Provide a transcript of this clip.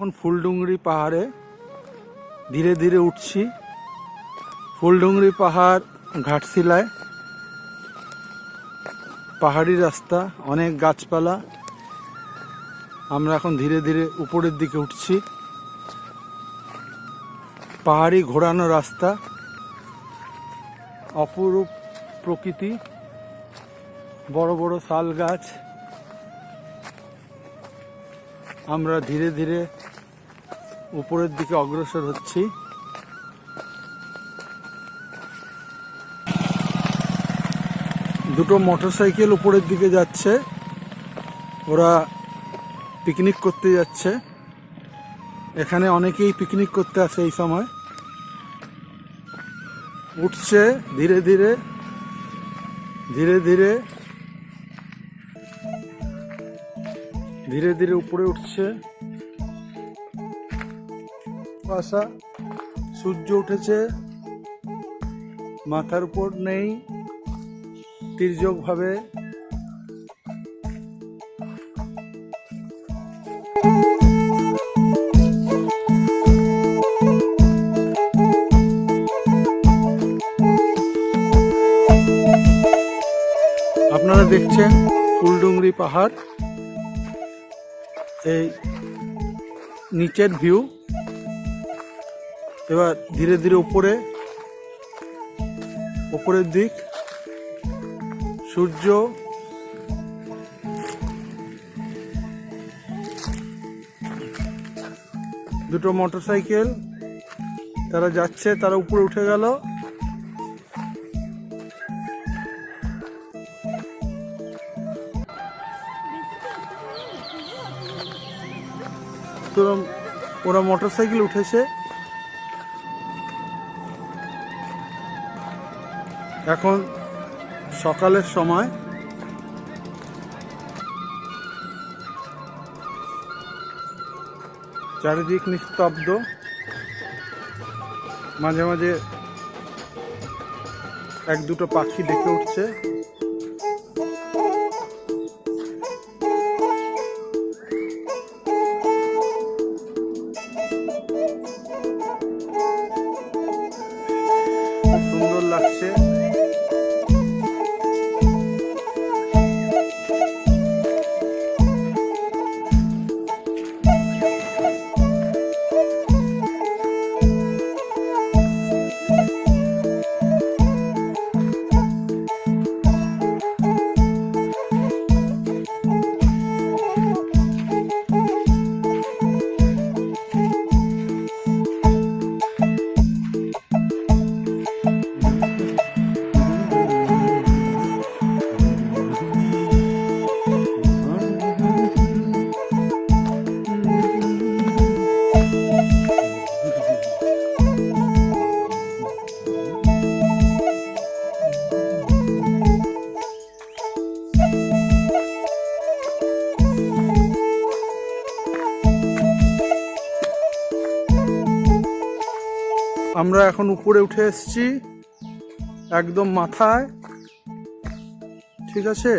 এখন ফুলডুংরি পাহাড়ে ধীরে ধীরে উঠছি। ফুলডুংরি পাহাড় ঘাটশিলায়। পাহাড়ি রাস্তা, অনেক গাছপালা। আমরা এখন ধীরে ধীরে উপরের দিকে উঠছি। পাহাড়ি ঘোরানো রাস্তা, অপরূপ প্রকৃতি, বড় বড় শাল গাছ। আমরা ধীরে ধীরে উপরের দিকে অগ্রসর হচ্ছি। দুটো মোটরসাইকেল উপরের দিকে যাচ্ছে। ওরা পিকনিক করতে যাচ্ছে। এখানে অনেকেই পিকনিক করতে আসে এই সময়। উঠছে ধীরে ধীরে ধীরে ধীরে। ধীরে ধীরে উপরে উঠছে। কুয়াশা, সূর্য উঠেছে, মাথার উপর নেই তির্যক ভাবে আপনারা দেখছেন ফুলডুংরি পাহাড়। এই নিচের ভিউ। এবার ধীরে ধীরে উপরে, উপরের দিক, সূর্য, দুটো মোটরসাইকেল, তারা যাচ্ছে, তারা উপরে উঠে গেল। তো ওরা মোটরসাইকেল উঠেছে। এখন সকালের সময়। চারিদিক নিস্তব্ধ। মাঝে মাঝে এক দুটো পাখি দেখে উঠছে। আমরা এখন উপরে উঠে এসেছি একদম মাথায়। ঠিক আছে?